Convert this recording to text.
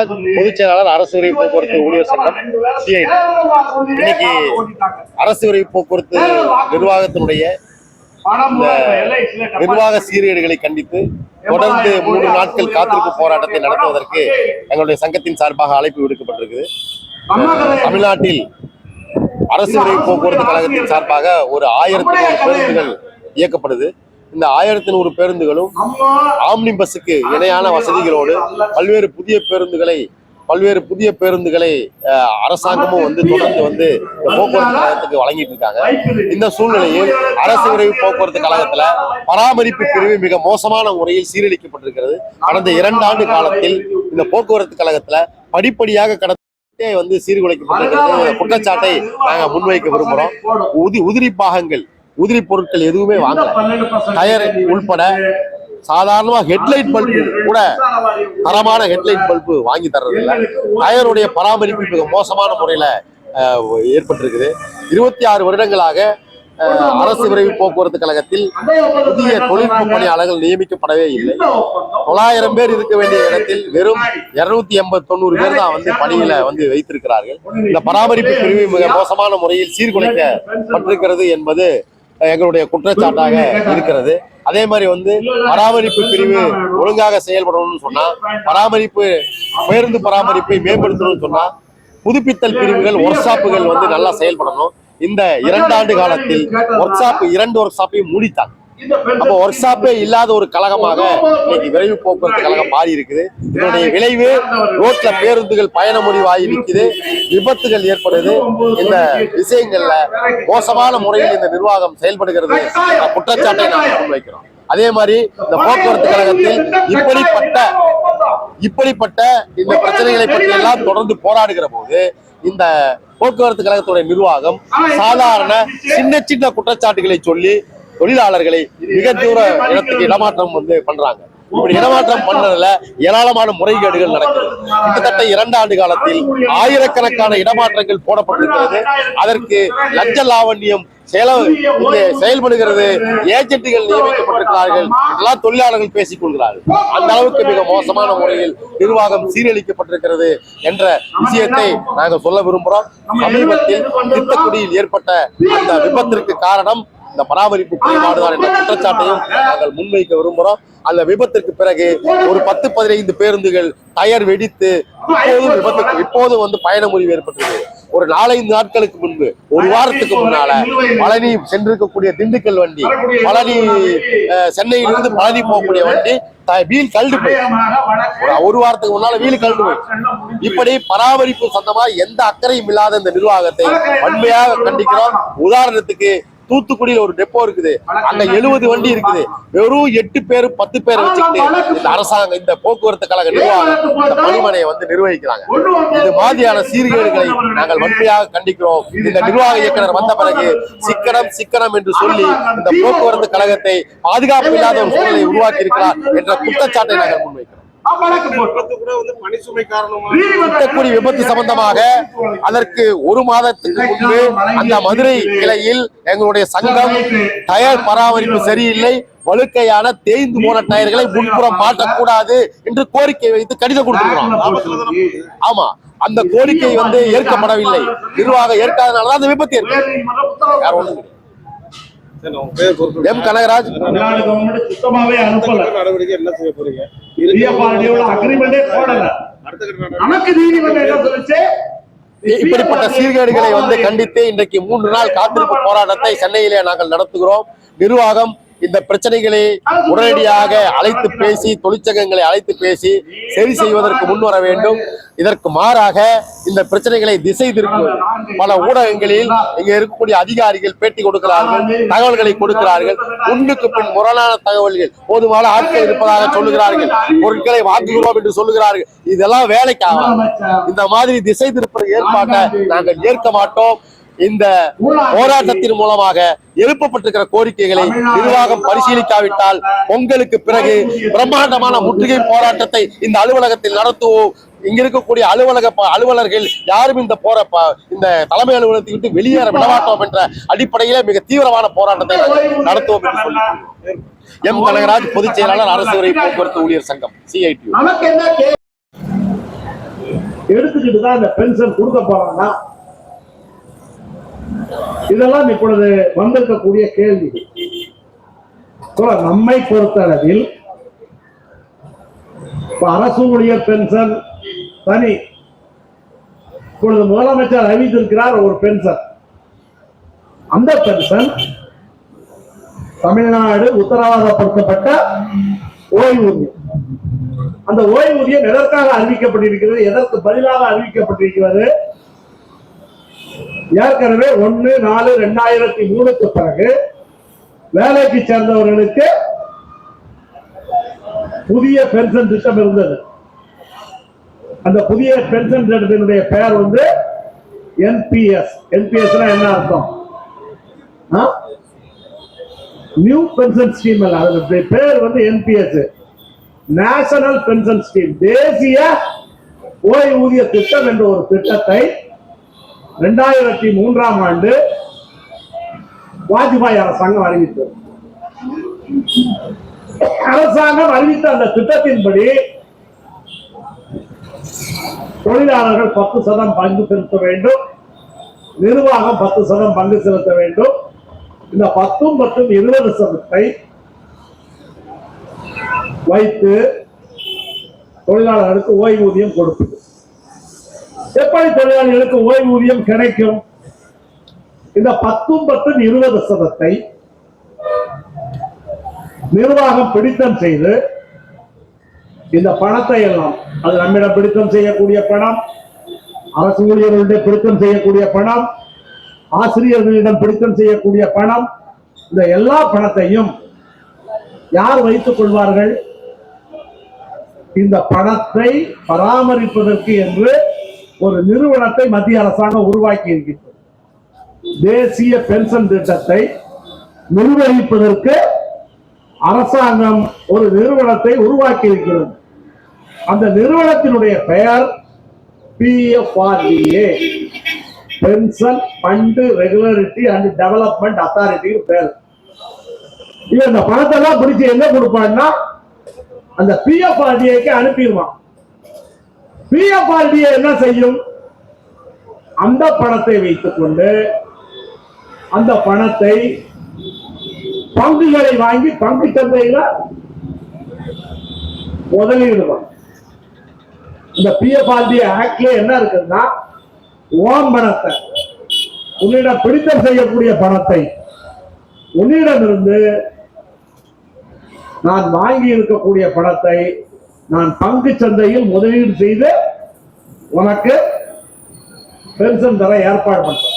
கனகராஜ் பொதுச் செயலாளர் அரசு விரைவு போக்குவரத்து ஊழியர் சங்கம் சிஐடி இன்னைக்கு அரசு விரைவு போக்குவரத்து நிர்வாகத்தினுடைய நிர்வாக சீர்கேடுகளை கண்டித்து தொடர்ந்து மூன்று நாட்கள் காத்திருப்பு போராட்டத்தை நடத்துவதற்கு எங்களுடைய சங்கத்தின் சார்பாக அழைப்பு விடுக்கப்பட்டிருக்குது. தமிழ்நாட்டில் அரசு விரைவு போக்குவரத்து கழகத்தின் சார்பாக ஒரு ஆயிரத்தி பேருந்துகள் இயக்கப்படுது. இந்த ஆயிரத்தி நூறு பேருந்துகளும் ஆம்னி பஸ்ஸுக்கு இணையான வசதிகளோடு பல்வேறு புதிய பேருந்துகளை பல்வேறு புதிய பேருந்துகளை அரசாங்கமும் வந்து தொடர்ந்து வந்து போக்குவரத்து கழகத்துக்கு வழங்கிட்டு இருக்காங்க இந்த சூழ்நிலையில் அரசு விரைவு போக்குவரத்து கழகத்துல பராமரிப்பு பிரிவு மிக மோசமான முறையில் சீரழிக்கப்பட்டிருக்கிறது. கடந்த இரண்டு ஆண்டு காலத்தில் இந்த போக்குவரத்து கழகத்துல படிப்படியாக கடந்த வந்து சீர்குலைக்கப்பட்டிருக்கிறது. குற்றச்சாட்டை நாங்க முன்வைக்க விரும்புறோம். உதி உதிரி பாகங்கள் உதிரி பொருட்கள் எதுவுமே வாங்கல. டயர் உள்பட சாதாரணமா ஹெட்லைட் பல்பு கூட தரமான ஹெட்லைட் பல்பு வாங்கி தர்றதில்ல. டயருடைய பராமரிப்பு மிக மோசமான முறையில ஏற்பட்டிருக்குது. இருபத்தி ஆறு வருடங்களாக அரசு விரைவு போக்குவரத்து கழகத்தில் புதிய தொழில்நுட்ப பணியாளர்கள் நியமிக்கப்படவே இல்லை. தொள்ளாயிரம் பேர் இருக்க வேண்டிய இடத்தில் வெறும் இருநூத்தி எண்பது தொண்ணூறு பேர் தான் வந்து பணியில வந்து வைத்திருக்கிறார்கள். இந்த பராமரிப்பு பிரிவு மிக மோசமான முறையில் சீர்குலைக்கப்பட்டிருக்கிறது என்பது எங்களுடைய குற்றச்சாட்டாக இருக்கிறது. அதே மாதிரி வந்து பராமரிப்பு பிரிவு ஒழுங்காக செயல்படணும்னு சொன்னா பராமரிப்பு பேருந்து பராமரிப்பை மேம்படுத்தணும்னு சொன்னா புதுப்பித்தல் பிரிவுகள் ஒர்க் ஷாப்புகள் வந்து நல்லா செயல்படணும். இந்த இரண்டாண்டு காலத்தில் ஒர்க் ஷாப் இரண்டு ஒர்க் ஷாப்பையும் மூடித்தாங்க அப்போ ஒர்க் ஷாப்பே இல்லாத ஒரு கழகமாக இன்னைக்கு விரைவு போக்குவரத்து கழகம் மாறி இருக்குது இதனுடைய விளைவு ரோட்ல பேருந்துகள் பயண முடிவாகி நிற்குது. விபத்துகள் ஏற்படுது. இந்த விஷயங்கள்ல மோசமான முறையில் இந்த நிர்வாகம் செயல்படுகிறது. குற்றச்சாட்டை நாங்கள் முன்வைக்கிறோம். அதே மாதிரி இந்த போக்குவரத்து கழகத்தில் இப்படிப்பட்ட இப்படிப்பட்ட இந்த பிரச்சனைகளை பற்றி எல்லாம் தொடர்ந்து போராடுகிற போது இந்த போக்குவரத்து கழகத்துடைய நிர்வாகம் சாதாரண சின்ன சின்ன குற்றச்சாட்டுகளை சொல்லி தொழிலாளர்களை மிக தூர இடத்துக்கு இடமாற்றம் வந்து பண்றாங்க. இப்படி இடமாற்றம் பண்ணதுல ஏராளமான முறைகேடுகள் நடக்குது. கிட்டத்தட்ட இரண்டு ஆண்டு காலத்தில் ஆயிரக்கணக்கான இடமாற்றங்கள் போடப்பட்டிருக்கிறது. அதற்கு லஞ்ச லாவண்யம் இங்கே செயல்படுகிறது. ஏஜென்ட்டுகள் நியமிக்கப்பட்டிருக்கிறார்கள். எல்லாம் தொழிலாளர்கள் பேசிக் கொள்கிறார்கள். அந்த அளவுக்கு மிக மோசமான முறையில் நிர்வாகம் சீரழிக்கப்பட்டிருக்கிறது என்ற விஷயத்தை நாங்கள் சொல்ல விரும்புகிறோம். சமீபத்தில் திட்டக்குடியில் ஏற்பட்ட அந்த விபத்திற்கு காரணம் இந்த பராமரிப்பு குறைபாடுதான் என்ற குற்றச்சாட்டையும் நாங்கள் முன்வைக்க விரும்புகிறோம் அந்த விபத்திற்கு பிறகு ஒரு பத்து பதினைந்து பேருந்துகள் டயர் வெடித்து இப்போதும் விபத்துக்கு இப்போதும் வந்து பயண முறிவு ஏற்பட்டது ஒரு நாலஞ்சு நாட்களுக்கு முன்பு ஒரு வாரத்துக்கு முன்னால பழனி சென்றிருக்கக்கூடிய திண்டுக்கல் வண்டி பழனி சென்னையிலிருந்து பழனி போகக்கூடிய வண்டி வீல் கழுடு போய். ஒரு ஒரு வாரத்துக்கு முன்னால வீல் கழுடு போய். இப்படி பராமரிப்பு சொந்தமா எந்த அக்கறையும் இல்லாத இந்த நிர்வாகத்தை வன்மையாக கண்டிக்கிறோம். உதாரணத்துக்கு தூத்துக்குடியில ஒரு டெப்போ இருக்குது. அங்க எழுபது வண்டி இருக்குது. வெறும் எட்டு பேர் பத்து பேரை வச்சுக்கிட்டு இந்த அரசாங்கம் இந்த போக்குவரத்து கழக நிர்வாகம் இந்த பணிமனையை வந்து நிர்வகிக்கிறாங்க. இது மாதிரியான சீர்கேடுகளை நாங்கள் வன்மையாக கண்டிக்கிறோம். இந்த நிர்வாக இயக்குனர் வந்த பிறகு சிக்கனம் சிக்கனம் என்று சொல்லி இந்த போக்குவரத்து கழகத்தை பாதுகாப்பு இல்லாத ஒரு சூழலை உருவாக்கி இருக்கிறார் என்ற குற்றச்சாட்டை நாங்கள் முன்வைக்கிறோம். விபத்து சம்பந்தமாக அதற்கு ஒரு மாதத்துக்கு முன்பு அந்த மதுரை கிளையில் எங்களுடைய சங்கம் டயர் பராமரிப்பு சரியில்லை வழுக்கையான தேய்ந்து போன டயர்களை முன்புறம் மாட்டக்கூடாது என்று கோரிக்கை வைத்து கடிதம் கொடுத்திருக்கிறோம். ஆமா அந்த கோரிக்கை வந்து ஏற்கப்படவில்லை. நிர்வாகம் ஏற்காதனாலதான் அந்த விபத்து உங்க பேர் பொறுப்பு எம் கனகராஜ். நடவடிக்கை என்ன செய்ய போறீங்க? பிஎஃப்ஆர்டியோட அக்ரிமெண்டே போடல. அடுத்த கட்ட நடவடிக்கை. நமக்கு நீதிமன்றம் என்ன சொல்லுச்சு? இப்படிப்பட்ட சீர்கேடுகளை வந்து கண்டித்து இன்றைக்கு மூன்று நாள் காத்திருப்பு போராட்டத்தை சென்னையிலே நாங்கள் நடத்துகிறோம். நிர்வாகம் இந்த பிரச்சனைகளை உடனடியாக அழைத்து பேசி தொழிற்சங்கங்களை அழைத்து பேசி சரி செய்வதற்கு முன்வர வேண்டும். இதற்கு மாறாக இந்த பிரச்சனைகளை திசை திருப்பும் பல ஊடகங்களில் இங்க இருக்கக்கூடிய அதிகாரிகள் பேட்டி கொடுக்கிறார்கள் தகவல்களை கொடுக்கிறார்கள். உண்மைக்கு பின் முரணான தகவல்கள். போதுமான ஆட்கள் இருப்பதாக சொல்லுகிறார்கள். பொருட்களை வாங்குகிறோம் என்று சொல்லுகிறார்கள். இதெல்லாம் வேலைக்காக இந்த மாதிரி திசை திருப்புற ஏற்பாட்டை நாங்கள் ஏற்க மாட்டோம். இந்த போராட்டத்தின் மூலமாக எழுப்பப்பட்டிருக்கிற கோரிக்கைகளை நிர்வாகம் பரிசீலிக்காவிட்டால் பொங்கலுக்கு பிறகு பிரம்மாண்டமான முற்றுகை போராட்டத்தை இந்த அலுவலகத்தில் நடத்துவோம். இங்க இருக்கக்கூடிய அலுவலக அலுவலர்கள் யாரும் இந்த போற இந்த தலைமை அலுவலகத்தை விட்டு வெளியேற விடமாட்டோம் என்ற அடிப்படையில மிக தீவிரமான போராட்டத்தை நடத்துவோம் என்று சொல்லி எம். கனகராஜ் பொதுச் செயலாளர் அரசு உரை போக்குவரத்து ஊழியர் சங்கம் சிஐடி நமக்கு எடுத்துக்கிட்டு தான் இந்த பென்ஷன் கொடுக்க போறாங்கன்னா இதெல்லாம் இப்பொழுது வந்திருக்கக்கூடிய கேள்வி. நம்மை பொறுத்தளவில் அரசு ஊழியர் பென்ஷன் தனி. இப்பொழுது முதலமைச்சர் அறிவித்திருக்கிறார் ஒரு பென்ஷன். அந்த பென்ஷன் தமிழ்நாடு உத்தரவாதப்படுத்தப்பட்ட ஓய்வூதியம். அந்த ஓய்வூதியம் எதற்காக அறிவிக்கப்பட்டிருக்கிறது எதற்கு பதிலாக அறிவிக்கப்பட்டிருக்கிறது ஏற்கனவே ஒன்னு நாலு ரெண்டாயிரத்தி மூணுக்கு பிறகு வேலைக்கு சேர்ந்தவர்களுக்கு புதிய பென்ஷன் திட்டம் இருந்தது. அந்த புதிய பென்ஷன் திட்டத்தினுடைய பெயர் வந்து என்பிஎஸ் என்பிஎஸ் என்ன அர்த்தம்? நியூ பென்ஷன் ஸ்கீம் அல்ல. அதனுடைய பேர் வந்து என்பிஎஸ் நேஷனல் பென்ஷன் ஸ்கீம் தேசிய ஓய்வூதிய திட்டம் என்ற ஒரு திட்டத்தை ரெண்டாயிரத்தி மூன்றாம் ஆண்டு வாஜ்பாய் அரசாங்கம் அறிவித்தது. அரசாங்கம் அறிவித்த அந்த திட்டத்தின்படி தொழிலாளர்கள் பத்து சதம் பங்கு செலுத்த வேண்டும். நிர்வாகம் பத்து சதம் பங்கு செலுத்த வேண்டும். இந்த பத்தும் மற்றும் இருபது சதத்தை வைத்து தொழிலாளர்களுக்கு ஓய்வூதியம் கொடுக்கும் எப்படி தொழிலாளிகளுக்கு ஓய்வூதியம் கிடைக்கும்? இந்த பத்தும் பத்தும் இருபது சதத்தை நிர்வாகம் பிடித்தம் செய்து இந்த பணத்தை எல்லாம் அது நம்மிடம் பிடித்தம் செய்யக்கூடிய பணம் அரசு ஊழியர்களிடம் பிடித்தம் செய்யக்கூடிய பணம் ஆசிரியர்களிடம் பிடித்தம் செய்யக்கூடிய பணம் இந்த எல்லா பணத்தையும் யார் வைத்துக் கொள்வார்கள்? இந்த பணத்தை பராமரிப்பதற்கு என்று ஒரு நிறுவனத்தை மத்திய அரசாங்கம் உருவாக்கி இருக்கின்றது. தேசிய பென்ஷன் திட்டத்தை நிர்வகிப்பதற்கு அரசாங்கம் ஒரு நிறுவனத்தை உருவாக்கி இருக்கிறது. அந்த நிறுவனத்தினுடைய பெயர் PFRDA pension fund regularity and development authority பேர். இவன் இந்த பணத்தை எல்லாம் பிடிச்சு என்ன கொடுப்பான்னா அந்த பிஎஃப்ஆர்டிஏக்கு அனுப்பிடுவான். பிஎஃப்ஆர்டிஏ என்ன செய்யும்? அந்த பணத்தை வைத்துக்கொண்டு அந்த பணத்தை பங்குகளை வாங்கி பங்கு சந்தையில முதலீடுவான் இந்த பிஎஃப்ஆர்டி ஆக்ட்ல என்ன இருக்குன்னா ஓம் பணத்தை உன்னிடம் பிடித்தம் செய்யக்கூடிய பணத்தை உன்னிடமிருந்து நான் வாங்கி இருக்கக்கூடிய பணத்தை நான் பங்கு சந்தையில் முதலீடு செய்து உனக்கு பென்ஷன் தர ஏற்பாடு பண்றேன்.